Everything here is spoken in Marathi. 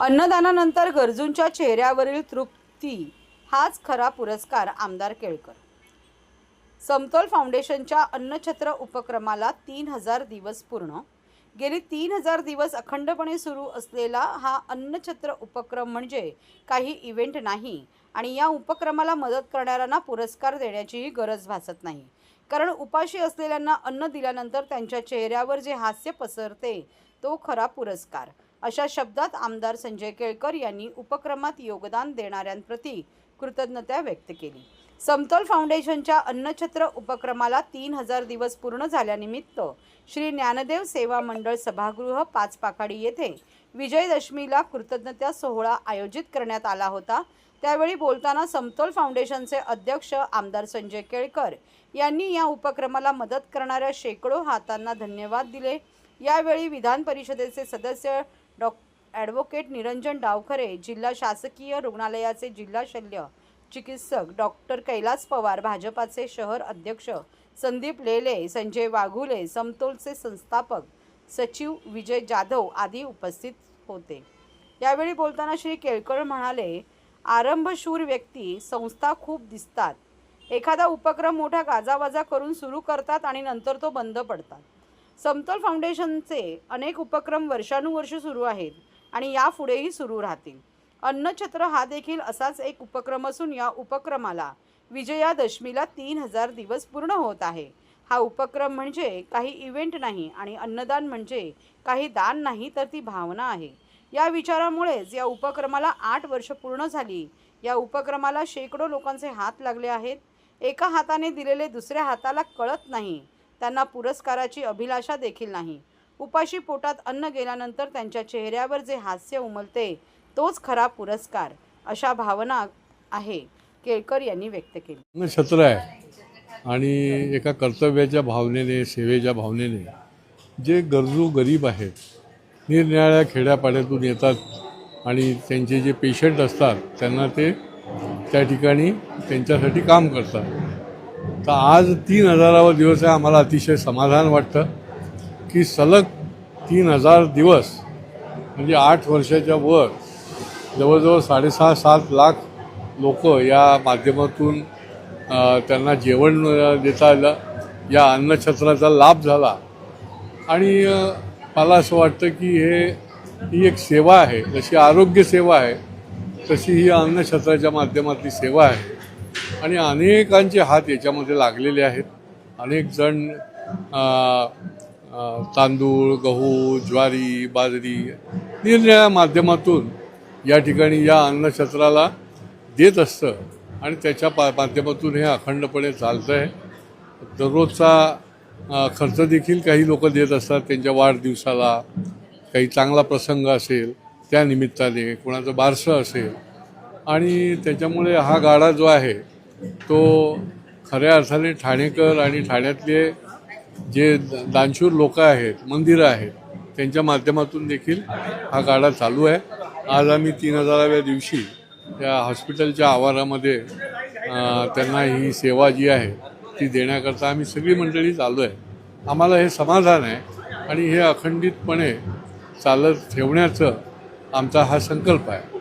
अन्नदानानंतर गरजूंच्या चेहऱ्यावरील तृप्ती हाच खरा पुरस्कार आमदार केळकर. समतोल फाउंडेशनच्या अन्नछत्र उपक्रमाला तीन हजार दिवस पूर्ण. गेली तीन हजार दिवस अखंडपणे सुरू असलेला हा अन्नछत्र उपक्रम म्हणजे काही इव्हेंट नाही आणि या उपक्रमाला मदत करणाऱ्यांना पुरस्कार देण्याचीही गरज भासत नाही. कारण उपाशी असलेल्यांना अन्न दिल्यानंतर त्यांच्या चेहऱ्यावर जे हास्य पसरते तो खरा पुरस्कार. अशा शब्दात आमदार संजय केळकर यांनी उपक्रमात योगदान देणाऱ्यांप्रती कृतज्ञता व्यक्त केली. समतोल फाउंडेशनच्या अन्नछत्र उपक्रमाला तीन हजार दिवस पूर्ण झाल्यानिमित्त श्री ज्ञानदेव सेवा मंडळ सभागृह पाच पाखाडी येथे विजयदशमीला कृतज्ञता सोहळा आयोजित करण्यात आला होता. त्यावेळी बोलताना समतोल फाउंडेशनचे अध्यक्ष आमदार संजय केळकर यांनी या उपक्रमाला मदत करणाऱ्या शेकडो हातांना धन्यवाद दिले. यावेळी विधान परिषदेचे सदस्य डॉ ॲडव्होकेट निरंजन डावखरे जिल्हा शासकीय रुग्णालयाचे जिल्हा शल्य चिकित्सक डॉक्टर कैलास पवार भाजपाचे शहर अध्यक्ष संदीप लेले संजय वाघुले समतोलचे संस्थापक सचिव विजय जाधव आदी उपस्थित होते. यावेळी बोलताना श्री केळकर म्हणाले आरंभशूर व्यक्ती संस्था खूप दिसतात. एखादा उपक्रम मोठा गाजावाजा करून सुरू करतात आणि नंतर तो बंद पडतात. समतोल फाउंडेशनचे अनेक उपक्रम वर्षानुवर्ष सुरू आहेत आणि यापुढेही सुरू राहतील. अन्नछत्र हा देखील असाच एक उपक्रम असून या उपक्रमाला विजयादशमीला तीन हजार दिवस पूर्ण होत आहे. हा उपक्रम म्हणजे काही इव्हेंट नाही आणि अन्नदान म्हणजे काही दान नाही तर ती भावना आहे. या विचारामुळेच या उपक्रमाला आठ वर्ष पूर्ण झाली. या उपक्रमाला शेकडो लोकांचे हात लागले आहेत. एका हाताने दिलेले दुसऱ्या हाताला कळत नाही. त्यांना पुरस्काराची अभिलाषा देखील नाही. उपाशी पोटात अन्न गेल्यानंतर त्यांच्या चेहऱ्यावर जे हास्य उमलते तोच खरा पुरस्कार अशा भावना आहे केळकर यांनी व्यक्त केली. शत्र आहे आणि एका कर्तव्याच्या भावनेने सेवेच्या भावनेने जे गरजू गरीब आहेत निरनिराळ्या खेड्यापाड्यातून येतात आणि त्यांचे जे पेशंट असतात त्यांना ते त्या ठिकाणी त्यांच्यासाठी काम करतात. तर आज तीन हजारावा दिवस आहे आम्हाला अतिशय समाधान वाटतं की सलग तीन हजार दिवस म्हणजे आठ वर्षाच्या वर जवळजवळ साडेसहा सात लाख लोक या माध्यमातून त्यांना जेवण देता आलं. या अन्नछत्राचा लाभ झाला. आणि मला असं वाटतं की हे ही एक सेवा आहे. जशी आरोग्य सेवा आहे तशी ही अन्नछत्राच्या माध्यमातली सेवा आहे. आणि अनेकांचे हात याच्यामध्ये लागलेले आहेत. अनेक जण तांदूळ गहू ज्वारी बाजरी निरनिराळ्या माध्यमातून या ठिकाणी या अन्नक्षेत्राला देत असतं आणि त्याच्या पा माध्यमातून हे अखंडपणे चालतं आहे दररोजचा खर्च देखील काही लोक देत असतात. त्यांच्या वाढदिवसाला काही चांगला प्रसंग असेल त्या निमित्ताने कोणाचं बारसं असेल. आणि त्याच्यामुळे हा गाडा जो आहे तो खऱ्या अर्थाने ठाणेकर आणि ठाण्यातले जे द- दानशूर लोक आहेत मंदिरं आहेत त्यांच्या माध्यमातून देखील हा गाडा चालू आहे. आज आम्ही तीन हजाराव्या दिवशी त्या हॉस्पिटलच्या आवारामध्ये त्यांना ही सेवा जी आहे ती देण्याकरता आम्ही सगळी मंडळी चालू आहे. आम्हाला हे समाधान आहे आणि हे अखंडितपणे चालत ठेवण्याचं आमचा हा संकल्प आहे.